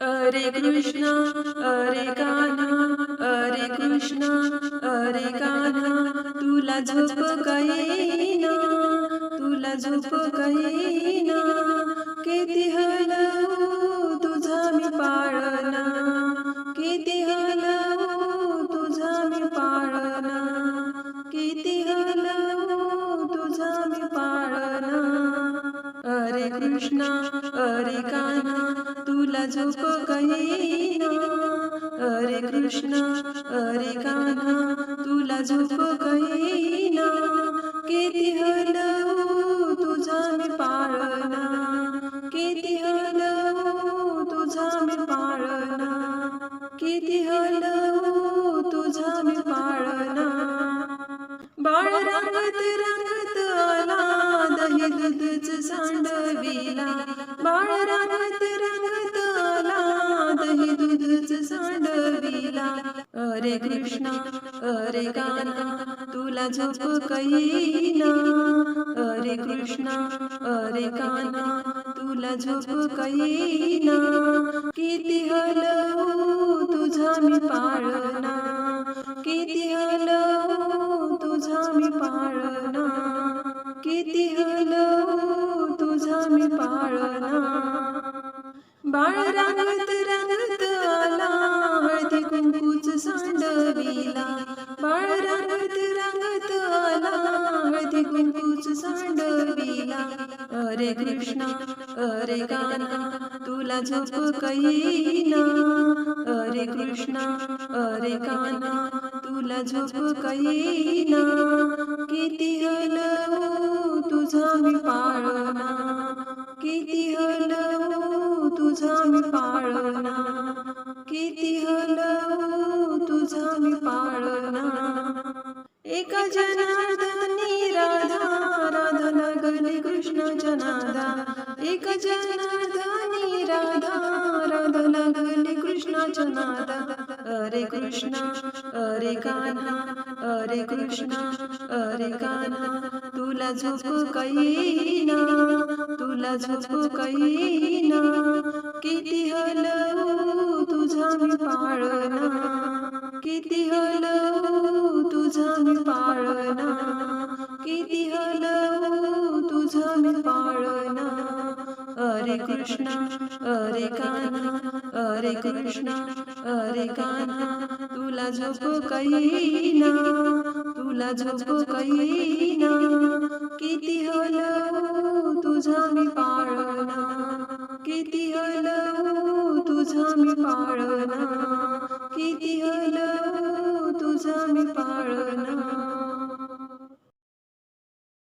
अरे कृष्णा अरे कान्हा अरे कृष्णा अरे कान्हा तुला झोप ना तुला झोप ना किती हलवू तुझा मी पाळना किती हलवू तुझा मी पाळना किती हलवू तुझा मी पाळना अरे कृष्णा अरे कान्हा तुला झोप ना, अरे कृष्णा, अरे कान्हा, तुला झोप ना, किती हलवू तुझा मी पाळना किती हलवू तुझा मी पाळना किती हलवू तुझा मी पाळना बाळ रंगत रंगत आला, दही दूधच सांडविला, बाळ रंगत रंगत सांडविला अरे कृष्णा, अरे कान्हा तुला झोप ना। अरे कृष्णा, अरे कान्हा तुला झोप ना। किती हलवू तुझा मी पाळना किती हलवू तुझा मी पाळना किती हलवू तुझा मी पाळना बाळ रंगत सांडविला रंगत आला हळदी कुंकूच सांडविला. अरे कृष्णा अरे गाना तुला झोप ना अरे कृष्णा अरे गाना तुला झोप ना किती हलवू तुझा मी पाळना किती हलवू तुझा मी पाळना किती हलवू तुझा मी पाळना जनार्दनी राधा राधा लागले कृष्ण जनादा एक जनार्दनी राधा राधा लागले कृष्णाच्या नादा अरे कृष्णा, अरे कान्हा, अरे कृष्णा, अरे कान्हा, तुला झोप ना तुला झोप ना किती हलवू तुझा मी पाळना हलवू तुझा मी पाळना अरे कृष्णा अरे कान्हा अरे कृष्णा अरे कान्हा. तुला झोप ना तुला झोप ना किती हलवू तुझा मी पाळना किती हलवू तुझा मी पाळना किती हलवू तुझा मी पाळना